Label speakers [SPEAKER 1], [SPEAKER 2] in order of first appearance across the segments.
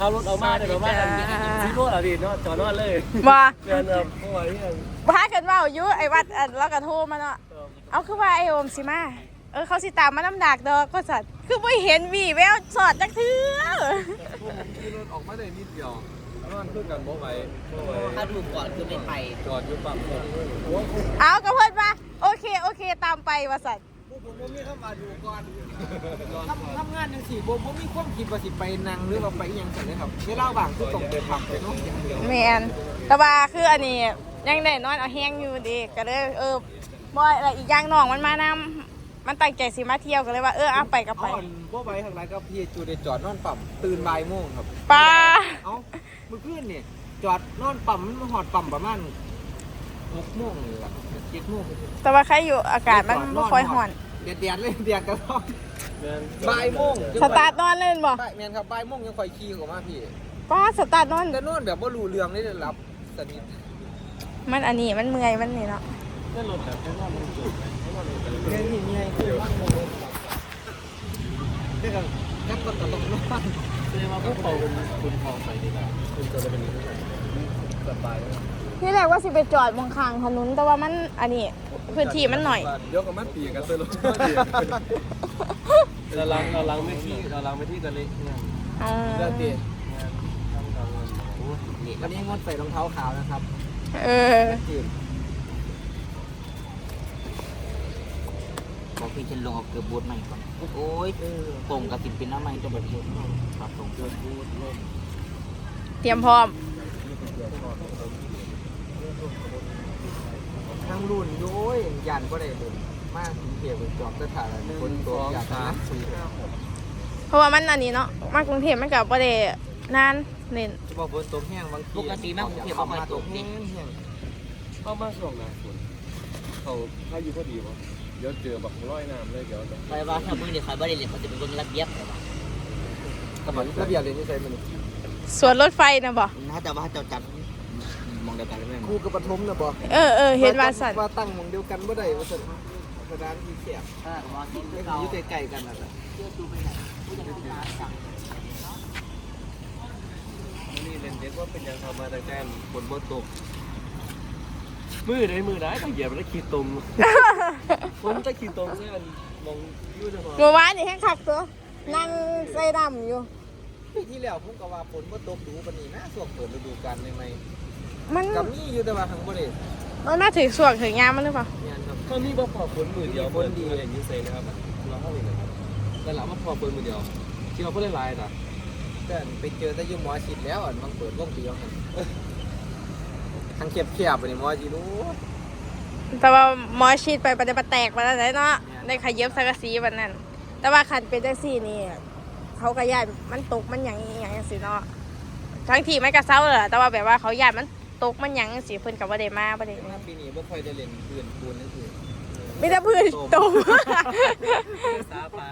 [SPEAKER 1] ขับรถเอามาได้ประมาณสิบโลละพี่เนาะจอดนอนเลย
[SPEAKER 2] บ่
[SPEAKER 1] เงินเออเพราะว่าเนี่ย
[SPEAKER 2] พากันเว่าอยู่ไอ้วัดอันแล้วก็โทรมาเนาะเอาคือว่าไอ้โอมสิมาเออเขาสิตามมาน้ำหนักดอกก็สัตว์คือไม่เห็นวีแววสอดจักเทือ
[SPEAKER 3] กขี่รถออกมาได้นิดเดียวแล้วมันคือกันบ่ไหวบ่ไว
[SPEAKER 4] ถ้าดูก่อนคือไม่ไป
[SPEAKER 3] จอดอยู่ปั๊มก่อน
[SPEAKER 2] เอากับเพื่อนมาโอเคโอเคตามไปว่าสัตว์
[SPEAKER 4] ผมผมมีเข้ามาดูก่อนทำทำงานยังสี่ผมผมมีความคิดว่าสิไปนั่งหรือว่าไปอิหยังกันเลยครับเวลาว่างคือต้องไปพักไปเนอกอย่างเดียว
[SPEAKER 2] แมนแต่ว่าคืออันนี้ยังได้นอนเอาแห้งอยู่ดีก็เลยเออบ่อะไรอีกอย่างน้องมันมานำมันตั้งใจสิมาเที่ยวก็เลยว่าเออเอาไปก็ไป
[SPEAKER 4] เอาอันบ่ไปทางไรก็พี่จูได้จอดนอนปั๊มตื่นบ่ายโมงครับ
[SPEAKER 2] ปลา
[SPEAKER 4] เอ้าเมื่อคืนเนี่ยจอดนอนปั๊มมันมาหอดปั๊มประมาณหกโมงเลยอะเจ็ดโมง
[SPEAKER 2] แต่ว่าใครอยู่อากาศมันไม่ค่อยห่อน
[SPEAKER 4] เดียดเดียดๆเลยเดียดกันร้อน
[SPEAKER 1] เงิน
[SPEAKER 4] บ่ายโมง
[SPEAKER 2] สตาร์ทนอนเล่นบ่
[SPEAKER 4] บ่ายแมนครับบ่ายโมงยังคอยขี่ออกมาพี่
[SPEAKER 2] ป้าสตาร์ทนอน
[SPEAKER 4] แต่นอนแบบว่ารู้เรื่องนี่เลยรับสนิท
[SPEAKER 2] มันอันนี้มันเมื่อยมันนี่เนาะ
[SPEAKER 1] เงินรถแบบแค่ว่ามันจุดแค่ว่ามันเป็น
[SPEAKER 4] เรื่องนี้ไงคือว่างโมงเรื่องกันก็ตลกนอน
[SPEAKER 1] แสดงว่าพวกเขาเป็นคุณทองไปดีกว่าคุณจะเป็นสบาย
[SPEAKER 2] ที่แรกว่าสิไปจอดบนข้างถนนแต่ว่ามันอันนี้พื้นที่มันหน่อย
[SPEAKER 3] เดี๋ยวก็มันตีกันเตอรถ
[SPEAKER 1] เราล้างเราล้างไม่ที่เราล้างไม่ที่กันเล็กเนี่ย
[SPEAKER 2] อ๋อ
[SPEAKER 4] เรื่องตี
[SPEAKER 1] งานทำการเงินโอ้
[SPEAKER 4] วันนี้งดใส่รองเท้าขาวนะครับ
[SPEAKER 2] เออ
[SPEAKER 4] จีบ
[SPEAKER 5] บอกพี่ฉันลงเอาเกือบบูทใหม่ก่อนโอ้ยตรงกับสิบเป็นหน้าใหม่จะแบบบูทปรับตรงเกือบบูทลง
[SPEAKER 2] เตรียมพร้อม
[SPEAKER 4] ทั้งรุ่นโย้ยยันก็ได้เลยมากถึงเพียบจอบสถานคนตัวอยากนะสี่
[SPEAKER 2] เพราะว่ามันอันนี้เนาะมากรุงเทพมันกับประเดนานเล่น
[SPEAKER 4] จะบอกบนตัวแห้งบางที
[SPEAKER 5] ปกติแม่งเทียบเอามาตกนี่
[SPEAKER 4] แห้ง
[SPEAKER 1] เข้ามาช่วงหน้าฝนเขาถ้าอยู่พอดีวะ
[SPEAKER 3] เดี๋ยวเจอแบบร้อยน้ำเลยเดี๋ยวจะ
[SPEAKER 5] ไปว่าถ้ามือเดี๋ยวคอยบ่ได้เรียนเขาจะเป็นคนระเบียบ
[SPEAKER 4] กำลังระเบียบเลยนี่ใส่มัน
[SPEAKER 2] สวนรถไฟนะบ่
[SPEAKER 5] ถ้าจะว่าเจ้าจัดม องเดียวกันเลยไหม
[SPEAKER 4] ครูกับปฐมนะบอก
[SPEAKER 2] เออเออเห็นว่าสัตว์
[SPEAKER 4] ว่าตั้งมองเดียวกันบ่ได้ว่าสันกระดานที่แคบ
[SPEAKER 5] ถ้าว่าที่
[SPEAKER 4] ไม่
[SPEAKER 5] เรา
[SPEAKER 4] อยู่ใกล้ๆกันน่ะ
[SPEAKER 1] นี่เล่นเด็กว่าเป็นยังทำมาแต่แจ้งฝนบนตกมือไหนมือไหนต้องเหยียบแล้วขีดตรงผมจะขีดตรงใช่มันมองยู่จะพอ
[SPEAKER 2] เมื่อวานนี่แห้งคักตัวนั่งใส่ดำอยู่
[SPEAKER 4] ปีที่แล้วผมก็ว่าฝนบ่ตกดูปานนี้นะช่วงเปิดฤดูกาลใหม่
[SPEAKER 2] มัน
[SPEAKER 4] ๆกับมีอยู่แต่ว่าทางบ่ได้
[SPEAKER 2] มันมาถึงส่วงถึงยามมันหรือเปล่า
[SPEAKER 4] งานครับ
[SPEAKER 1] ถ้ามีบ่พอฝนมือเดียวเปิดดีอย่างนี้เซ็งนะครับเราเข้าเลยนะครับแต่หลังมาพอฝนมือเดียวที่เราก็ได้ลายนะ
[SPEAKER 4] แต่ไปเจอแต่อยู่หมอชิดแล้วอันมันเปิดวงเดียวครับทางเขียบๆไปนี่หมอจิรู้
[SPEAKER 2] แต่ว่าหมอชีดไปประเดประแตกมาแล้วเนาะในขยับสังกะสีวันนั้น แต่ว่าคันเป็นจังซี่นี่เขาก็ย้ายมันตกมันหยังอหย่างสิเนาะทั้งที่ไม่กระเซ้าเลยล่ะแต่ว่าแบบว่าเขาย้ายมัน ตกมันหยังสิเพิ่นกับว่าได้มาบ่ได้มา
[SPEAKER 4] ปีนี้บ่ค่อยได้เล่นปืนปูนนั่นคือ
[SPEAKER 2] มีแต่พื้นตก
[SPEAKER 1] ซาปลา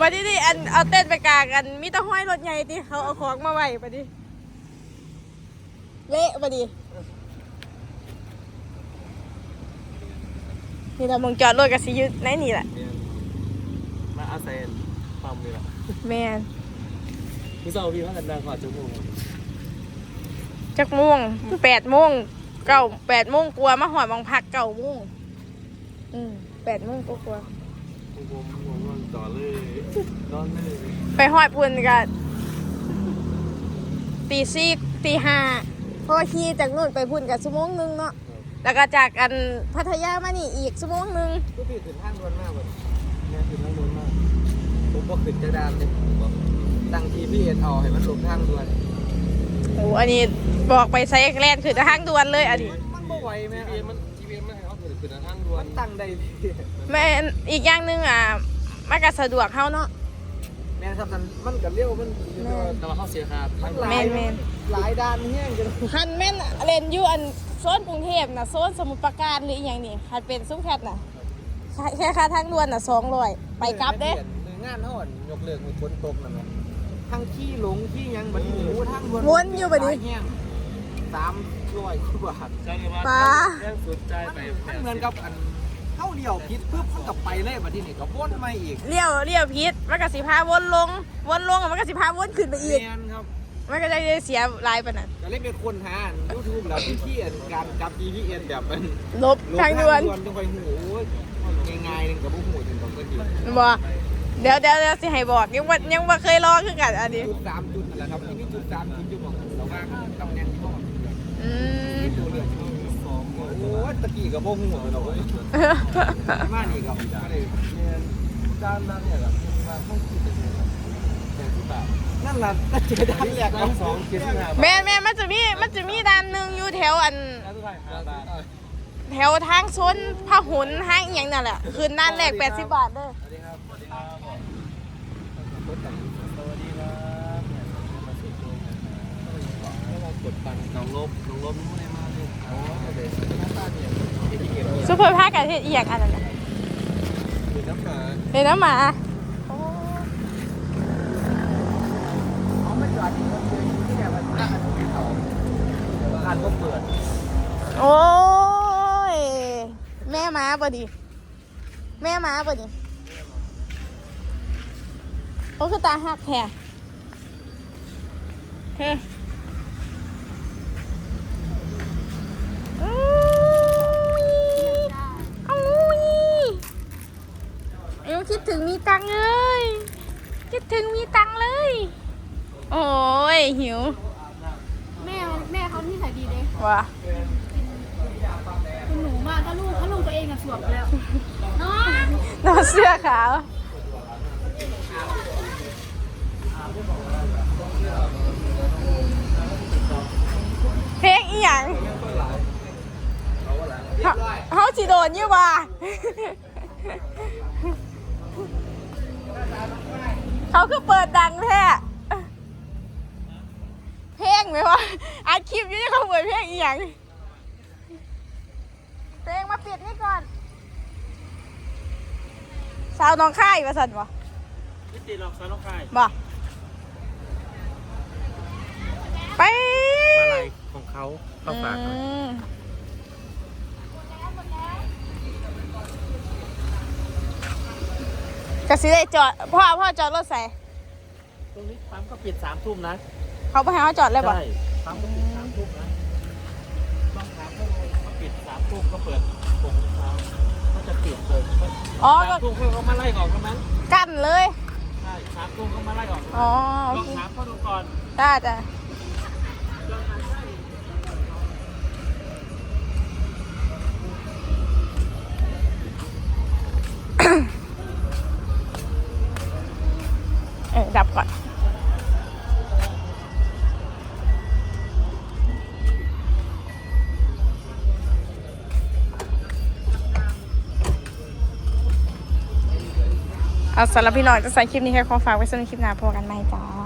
[SPEAKER 2] วันนี้นี่อันเอาเต้นไปกลางกันมีแต่ห้อยรถใหญ่ที่เขาเอาของมาไว้ปะดิเละปะดินี่เรามองจอดรถกับสิอยุในนี่แหละ
[SPEAKER 1] มาอาเซนปั๊มเลยล่ะ
[SPEAKER 2] แมน
[SPEAKER 1] พี่สาวพี่ว่ากันดังกว่าจมูก
[SPEAKER 2] จักโม่วงแปดโมงเก้าแปดโมงกลัวมาหอยบางพักเก้าโมงอืมแปดโมงก็กลัว
[SPEAKER 1] ต่อเลยนอนเลย
[SPEAKER 2] ไปหอยปุ่นกันตีสี่ตีห้าเพราะว่าขี่จากนู่นไปพุ่นกับชั่วโมงหนึงเนาะแล้วก็จากอันพัทยามานี่อีกชั่วโมงหนึง
[SPEAKER 4] ก็พี่ขึ้นทางด่วนมากเลย
[SPEAKER 1] แม่คือทั้งนู้นมาก
[SPEAKER 4] ผมบ่ขึ้นจักรดานเลยตั้ง GPS เอาให้มันลงทางด่วน
[SPEAKER 2] โอ้อันนี้บอกไปไซแลนด์คือทางด่วนเลยอันนี้
[SPEAKER 4] มันบ่ไหวแม่
[SPEAKER 1] ทีวีมันทีวีมันให้เขาถือคือทางด่ว
[SPEAKER 4] มันนตั้งได้พี่
[SPEAKER 2] แม่นอีกอย่างหนึงอะมันก็สะดวกเฮาเนาะ
[SPEAKER 4] แม่นครับมันมันก็เร็วมัน
[SPEAKER 2] แม่น
[SPEAKER 1] แต่ว่าเขาเสียค่าทาง
[SPEAKER 4] หลาย
[SPEAKER 2] แม่นแม่น
[SPEAKER 4] หลายด้านแห้งกัน
[SPEAKER 2] คันแม่นเลนอยู่อันโซนกรุงเทพน่ะโซนสมุทรปราการหรืออหย่างนี้คันเป็นซุ้มแคทน่ะแค่แค่ค่าทางด่วนน่ะ200ไปกลับเด้
[SPEAKER 4] หน่วยงานเฮาอะยกเลิกมีฝนตกนั่นแหละ ทางขี้หลงขี้หยังบัดนี้โอ้ทางด่วน
[SPEAKER 2] วนอยู่บัดนี้
[SPEAKER 4] หลายแห้ง300กว่าบาท
[SPEAKER 1] ใช่ไหมว่า
[SPEAKER 2] ปลา
[SPEAKER 1] แย่งสุดใจไป
[SPEAKER 4] มันเหมือนกับอันเฮาเลี้ยวผิดปุ๊บมันก็ไปเลยบัดทีนี้ก็วนมาอีก
[SPEAKER 2] เลี้ยวเลี้ยวพิษมันก็สิพาวนลง วนลงอะมันก็สิพาวนขึ้นไปอีก
[SPEAKER 4] แมนครับ
[SPEAKER 2] มันก็จะได้เสียหลายปานนั้น
[SPEAKER 4] ก็เลยเป็นคนหายูทูบแล้วที่ที่การจับ GPS แบบมัน
[SPEAKER 2] ลบทางด่วน
[SPEAKER 4] จังไปหูโอ้ยง่ายๆนึงกับพวกหูถึงกับก็ดี
[SPEAKER 2] บ่ เดี๋ยวเดี๋ยวเดี๋ยวสิให้บอกยังบ่ยังบ่เคยลองคือกันอันนี้
[SPEAKER 4] จุดสามจุดนั่นแหละครับที่นี่จุดสามจุดอยู่ของเราว่างตำแหน่งที่พ่อ
[SPEAKER 2] อืม
[SPEAKER 4] ที่ตัวเรือที่นี่สองโอ้ยตะกี้กับพวกหูเราเว้ยมานี่กับ
[SPEAKER 3] จานนั้นเนี่ยแบบมาต้องคิดเป็นแปดสิบบาท
[SPEAKER 4] นั่นล่ะตะเจด้านแรก
[SPEAKER 3] น้ำสองคิดสิบห้าบาท
[SPEAKER 2] แม่แม่มันจะมีมันจะมีด้านหนึงอยู่แถวอัน
[SPEAKER 3] แล้วเท่าไหร่ห้าบาท
[SPEAKER 2] แถวทางโซนพหลห้างอหย่างนั่นแหละ คืนด้านแรก80บาทเด้อ
[SPEAKER 3] สวัสดีครับสวัสดีครับ สวัสดีครับมาสิบโมงแล้วเรากดปันน้องลบน้องลบไม่ได้มาเลยอ๋อเดี๋ยวหน้าตาเนี่ยเอทีเอ็ม
[SPEAKER 2] ซุปเปอร์พากันเฮ็ดอียังอันนั้นน่ะ
[SPEAKER 3] คือน้ำหมา
[SPEAKER 2] เห็นน้ำหมา
[SPEAKER 4] เขาไม่จอดที่เขาเจอที่เนี่ยมันน่าจะเป็นเขา
[SPEAKER 3] ร้านก็เปิด
[SPEAKER 2] โอ้ยแม่หมาบ่ดิแม่หมาบ่ดิ โอ้คือตาหักแท้เฮ้ยอุ้ยอุ้ยเอ้วคิดถึงมีตังค์เลย คิดถึงมีตังค์เลย โอ้ยหิว
[SPEAKER 6] แม่แม่เขาที่ใส่ดีเลย
[SPEAKER 2] ว่ะ
[SPEAKER 6] คุณหนูมากถ้าลูกถ้าลูกตัวเองอะสวมไปแล้วน้อง
[SPEAKER 2] นอนเสื้อขาว สิโดนอยู่บ่าเขาคือเปิดดังแท้เพลงไหมวะอัดคลิปอยู่ที่เขาเปิดเพลงอีหยังเพลงมาปิดนี่ก่อน สาวน้องค่ายว่าสันวะ
[SPEAKER 5] นี่ตีลองซ้อนลองคาย
[SPEAKER 2] บ่ไป
[SPEAKER 5] อะไรของเขาเข้าฝาก
[SPEAKER 2] อืม กะสิได้จอดพ่อพ่อจอดรถใส่
[SPEAKER 5] ตรงนี้ปั๊มก็ปิดสามทุ่มนะ
[SPEAKER 2] เขาไปให้เขาจอดเลยบ่
[SPEAKER 5] ใช่ปั๊มก็ปิดสามทุ่มนะต้องถามเขาเขาปิดสามทุ่มก็เปิดหกโมงเช้าก็จะปิดเลย
[SPEAKER 2] อ๋อ
[SPEAKER 5] สา
[SPEAKER 2] ก็
[SPEAKER 5] มทุ่มเขามาไล่ออกทั้งนั้น
[SPEAKER 2] กั้นเลย
[SPEAKER 5] ใช่สามทุ่มเขามาไล่ออก
[SPEAKER 2] อ๋อ
[SPEAKER 5] ล
[SPEAKER 2] โอ
[SPEAKER 5] อง
[SPEAKER 2] เค
[SPEAKER 5] ถามเขาดูก่อน
[SPEAKER 2] ได้จ้ะ เอาสำหรับพี่น้องจะใส่คลิปนี้ให้ขอฝากไว้สำหรับคลิปหน้าพบกันไหมจ้า